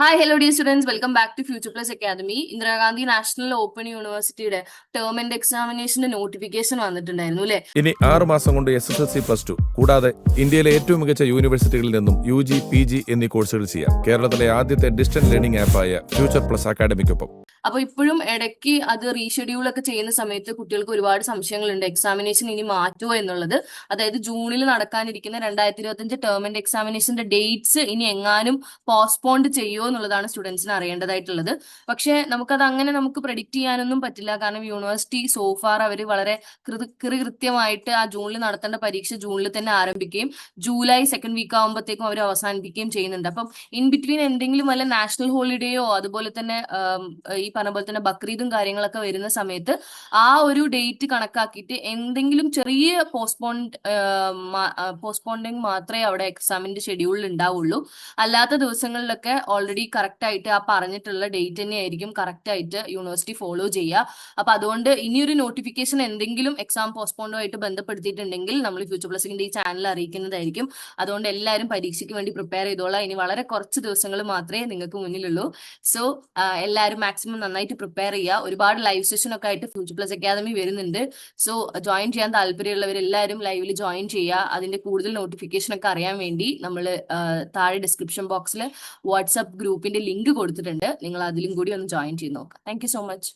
Hi hello dear students welcome back to future plus academy Indira Gandhi national open യൂണിവേഴ്സിറ്റിയുടെ term and എക്സാമിനേഷന്റെ notification വന്നിട്ടുണ്ടായിരുന്നു അല്ലെ? ഇനി ആറ് മാസം കൊണ്ട് S S L C plus two കൂടാതെ ഇന്ത്യയിലെ ഏറ്റവും മികച്ച യൂണിവേഴ്സിറ്റികളിൽ നിന്നും യു ജി പി ജി എന്നീ കോഴ്സുകൾ ചെയ്യാം. കേരളത്തിലെ ആദ്യത്തെ ഡിസ്റ്റന്റ് ലേണിംഗ് ആപ്പായ ഫ്യൂച്ചർ പ്ലസ് അക്കാഡമിക്കൊപ്പം അപ്പൊ ഇപ്പോഴും ഇടയ്ക്ക് അത് റീഷെഡ്യൂൾ ഒക്കെ ചെയ്യുന്ന സമയത്ത് കുട്ടികൾക്ക് ഒരുപാട് സംശയങ്ങളുണ്ട്. എക്സാമിനേഷൻ ഇനി മാറ്റുമോ എന്നുള്ളത്. അതായത് ജൂണിൽ നടക്കാനിരിക്കുന്ന രണ്ടായിരത്തി ഇരുപത്തിയഞ്ച് ടേം ആൻഡ് എക്സാമിനേഷന്റെ ഡേറ്റ്സ് ഇനി എങ്ങാനും പോസ്റ്റ്പോണ്ട് ചെയ്യുമോ എന്നുള്ളതാണ് സ്റ്റുഡൻസിന് അറിയേണ്ടതായിട്ടുള്ളത്. പക്ഷേ നമുക്കത് അങ്ങനെ നമുക്ക് പ്രഡിക്റ്റ് ചെയ്യാനൊന്നും പറ്റില്ല. കാരണം യൂണിവേഴ്സിറ്റി സോഫാർ അവർ വളരെ കൃത് കൃത്യമായിട്ട് ആ ജൂണിൽ നടത്തേണ്ട പരീക്ഷ ജൂണിൽ തന്നെ ആരംഭിക്കുകയും ജൂലൈ സെക്കൻഡ് വീക്ക് ആകുമ്പോഴത്തേക്കും അവർ അവസാനിപ്പിക്കുകയും ചെയ്യുന്നുണ്ട്. അപ്പം ഇൻ ബിറ്റ്വീൻ എന്തെങ്കിലും വല്ല നാഷണൽ ഹോളിഡേയോ അതുപോലെ തന്നെ ഈ പറഞ്ഞ പോലെ തന്നെ ബക്രീദും കാര്യങ്ങളൊക്കെ വരുന്ന സമയത്ത് ആ ഒരു ഡേറ്റ് കണക്കാക്കിയിട്ട് എന്തെങ്കിലും ചെറിയ പോസ്റ്റ്പോണ്ട് പോസ്റ്റ്പോണ്ടിങ് മാത്രമേ അവിടെ എക്സാമിന്റെ ഷെഡ്യൂളിൽ ഉണ്ടാവുള്ളൂ. അല്ലാത്ത ദിവസങ്ങളിലൊക്കെ ഓൾറെഡി കറക്റ്റ് ആയിട്ട് ആ പറഞ്ഞിട്ടുള്ള ഡേറ്റ് തന്നെ ആയിരിക്കും കറക്റ്റ് ആയിട്ട് യൂണിവേഴ്സിറ്റി ഫോളോ ചെയ്യുക. അപ്പൊ അതുകൊണ്ട് ഇനിയൊരു നോട്ടിഫിക്കേഷൻ എന്തെങ്കിലും എക്സാം പോസ്റ്റ്പോണ്ടുമായിട്ട് ബന്ധപ്പെടുത്തിയിട്ടുണ്ടെങ്കിൽ നമ്മൾ ഫ്യൂച്ചർ പ്ലസിന്റെ ഈ ചാനൽ അറിയിക്കുന്നതായിരിക്കും. അതുകൊണ്ട് എല്ലാവരും പരീക്ഷയ്ക്ക് വേണ്ടി പ്രിപ്പയർ ചെയ്തോളാം. ഇനി വളരെ കുറച്ച് ദിവസങ്ങൾ മാത്രമേ നിങ്ങൾക്ക് മുന്നിലുള്ളൂ. സോ എല്ലാവരും മാക്സിമം നന്നായിട്ട് പ്രിപ്പയർ ചെയ്യുക ഒരുപാട് ലൈവ് സെഷൻ ഒക്കെ ആയിട്ട് ഫ്യൂച്ചർ പ്ലസ് അക്കാദമി വരുന്നുണ്ട്. സോ ജോയിൻ ചെയ്യാൻ താല്പര്യമുള്ളവരെല്ലാവരും ലൈവിൽ ജോയിൻ ചെയ്യുക അതിന്റെ കൂടുതൽ നോട്ടിഫിക്കേഷൻ ഒക്കെ അറിയാൻ വേണ്ടി നമ്മൾ താഴെ ഡിസ്ക്രിപ്ഷൻ ബോക്സിൽ വാട്സ്ആപ്പ് ഗ്രൂപ്പിന്റെ ലിങ്ക് കൊടുത്തിട്ടുണ്ട്. നിങ്ങൾ അതിലും കൂടി ഒന്ന് ജോയിൻ ചെയ്ത് നോക്കാം. Thank so much